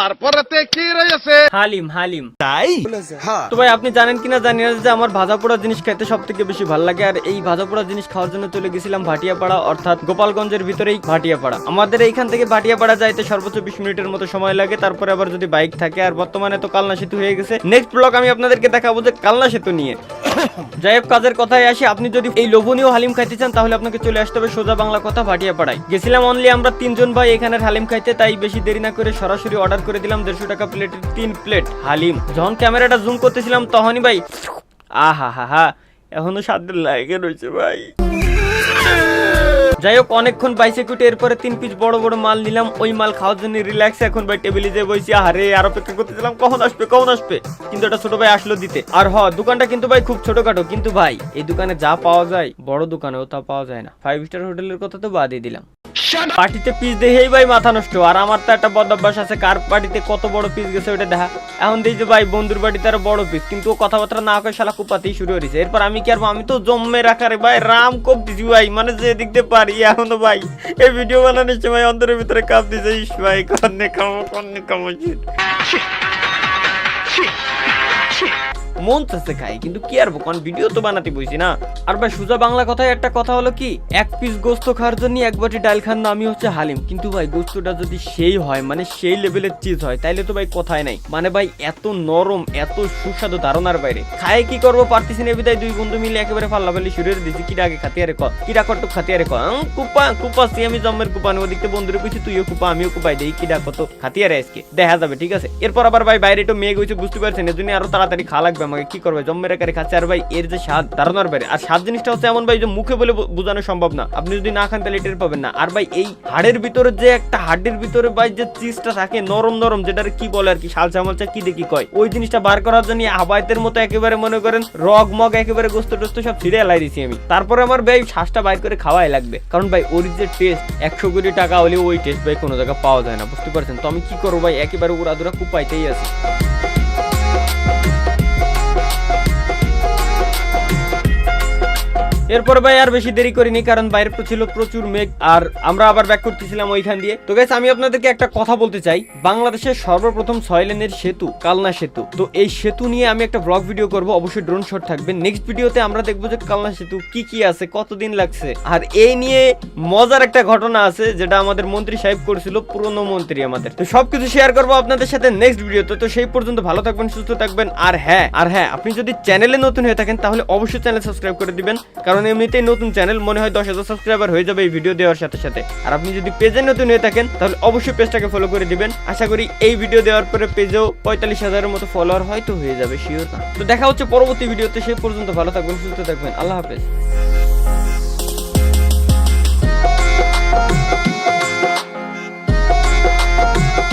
তারপরেতে কি রয়েছে? হালিম হালিম। তাই? তো ভাই আপনি জানেন কিনা জানি না যে আমার ভাজা পোড়া জিনিস খেতে সব থেকে বেশি ভালো লাগে আর এই ভাজা পোড়া জিনিস খাওয়ার জন্য চলে গেছিলাম ভাটিয়াপাড়া অর্থাৎ গোপালগঞ্জের ভিতরেই ভাটিয়াপাড়া। আমাদের এইখান থেকে ভাটিয়াপাড়া যাইতে সর্বোচ্চ বিশ মিনিটের মতো সময় লাগে তারপরে আবার যদি বাইক থাকে আর বর্তমানে তো কালনা সেতু হয়ে গেছে। নেক্সট ব্লগ আমি আপনাদেরকে দেখাবো যে কালনা সেতু নিয়ে। যাই হোক, কাজের কথায় আসি। আপনি যদি এই লোভনীয় হালিম খাইতে চান, তাহলে আপনাকে চলে আসতে হবে সোজা বাংলা কথা ভাটিয়া পাড়ায় গেছিলাম অনলি আমরা তিনজন ভাই এখানের হালিম খাইতে, তাই বেশি দেরি না করে সরাসরি অর্ডার করে দিলাম দেড়শো টাকা প্লেটের তিন প্লেট হালিম। যখন ক্যামেরাটা জুম করতেছিলাম, তখনই ভাই আহা হা হা এখনও সাধ্যের লাগে রয়েছে ভাই। যাই হোক, অনেকক্ষণ বাইসে কুটে এরপরে তিন পিস বড় বড় মাল নিলাম। ওই মাল খাওয়ার জন্য রিল্যাক্স এখন ভাই টেবিলে যে বসি আরে আর অপেক্ষা করতে দিলাম কখন আসবে কখন আসবে? কিন্তু এটা ছোট ভাই আসলো দিতে। আর হ, দোকানটা কিন্তু ভাই খুব ছোটখাটো, কিন্তু ভাই, এই দোকানে যা পাওয়া যায়, বড় দোকানেও তা পাওয়া যায় না। ফাইভ স্টার হোটেলের কথা তো বাদই দিলাম। পার্টিতে পিস দেখেই ভাই মাথা নষ্ট। আর আমার তো একটা বদ অভ্যাস আছে কার পার্টিতে কত বড় পিস গেছে ওটা দেখা। এখন দেখি যে ভাই বন্ধুর বাড়িতে আরও বড় পিস কিন্তু ও কথাবার্তা না কয়ে শালা কুপাতেই শুরু হয়েছে এরপর আমি কি আর আমি তো জম্মে রাখারে ভাই রাম কোপ দিছি ভাই মানে যে দিয়ে পারি এখনও ভাই। এই ভিডিও বানানোর সময় অন্তরের ভিতরে কাপ দিছে ইস ভাই কন্নে খামো কন্নে খামো মন চাচ্ছে খাই কিন্তু কি আর কোন ভিডিও তো বানাতে বইছি না। আর ভাই সুজা বাংলা কথায় একটা কথা হলো কি এক পিস গোস্ত খাওয়ার জন্য এক বাটি ডাল খান নামই হচ্ছে হালিম। কিন্তু ভাই গোস্তটা যদি সেই হয় মানে সেই লেভেলের চিজ হয় তাইলে তো ভাই কথাই নাই। মানে ভাই এত নরম এত সুস্বাদু ধারণার বাইরে। খায় কি করব পারতেছি না বিদায় দুই বন্ধু মিলে একেবারে পাল্লা পাল্লি শুরু দিয়েছি। কিরা আগে খাতিয়ারে ক কিরা কত খাতিয়ারে ক আম, কুপা কুপাছি আমি জম্মের কুপা নেব দেখতে বন্ধুরে কইছি তুইও কুপা আমিও কুপাই দেই কিরা কত খাতিয়ারে আজকে। দেখা যাবে ঠিক আছে? এরপর আবার ভাই বাইরে একটু মেঘ হয়েছে বুঝতে পারছেন এর জন্য আরও তাড়াতাড়ি খাওয়া লাগবে আমাকে কি করবে? জম্মের একারে খাচ্ছে আর ভাই, এর যে স্বাদ ধারণার বাইরে আর স্বাদ জিনিসটা হচ্ছে এমন ভাই, যে মুখে বলে বোঝানো সম্ভব না। আপনি যদি না খান, তাহলে টের পাবেন না। আর ভাই, এই হাড়ের ভিতরে যে একটা হাড়ের ভিতরে ভাই, যে চিজটা থাকে, নরম নরম, যেটার কি বলে আর কি শালচা মালচা কি দেখি কয়, ওই জিনিসটা বার করার জন্য আবাইতের মতো একেবারে মনে করেন, রগ, মগ, একেবারে গোস্ত টোস্ত সব ছিঁড়ে এলাই দিছি আমি। তারপরে আমার ভাই, শ্বাসটা বাইর করে খাওয়াই লাগবে। কারণ ভাই, ওর যে টেস্ট একশো কোটি টাকা হলে ওই টেস্ট ভাই কোনো জায়গায় পাওয়া যায় না, বুঝতে পারছেন? তো আমি কি করব ভাই, একেবারে উড়াদুরা কুপাইতেই আছি। এরপর ভাই আর বেশি দেরি করিনি, কারণ বাইরে ছিল প্রচুর মেঘ, আর আমরা আবার ব্যাক করতেছিলাম ওইখান দিয়ে। তো গাইস আমি আপনাদেরকে একটা কথা বলতে চাই। বাংলাদেশের সর্বপ্রথম ছয় লেনের সেতু, কালনা সেতু। তো এই সেতু নিয়ে আমি একটা ব্লগ ভিডিও করব, অবশ্যই ড্রোন শট থাকবে। নেক্সট ভিডিওতে আমরা দেখব যে কালনা সেতু কি কি আছে, কতদিন লাগছে। আর এই নিয়ে মজার একটা ঘটনা আছে, যেটা আমাদের মন্ত্রী সাহেব করেছিল, পুরনো মন্ত্রী আমাদের। তো সবকিছু শেয়ার করব আপনাদের সাথে নেক্সট ভিডিওতে তো। সেই পর্যন্ত ভালো থাকবেন, সুস্থ থাকবেন, আর হ্যাঁ আর হ্যাঁ আপনি যদি চ্যানেলে নতুন হয়ে থাকেন, তাহলে অবশ্যই চ্যানেল সাবস্ক্রাইব করে দিবেন। কারণ এমনিতেই নতুন চ্যানেল মনে হয় দশ হাজার সাবস্ক্রাইবার হয়ে যাবে এই ভিডিও দেওয়ার সাথে সাথে। আর আপনি যদি পেজে নতুন হয়ে থাকেন, তাহলে অবশ্যই পেজটাকে ফলো করে দিবেন। আশা করি এই ভিডিও দেওয়ার পরে পেজেও পঁয়তাল্লিশ হাজারের মতো ফলোয়ার হয়তো হয়ে যাবে শিওর না। তো দেখা হচ্ছে পরবর্তী ভিডিওতে সে পর্যন্ত ভালো থাকবেন, সুস্থ থাকবেন। আল্লাহ হাফেজ।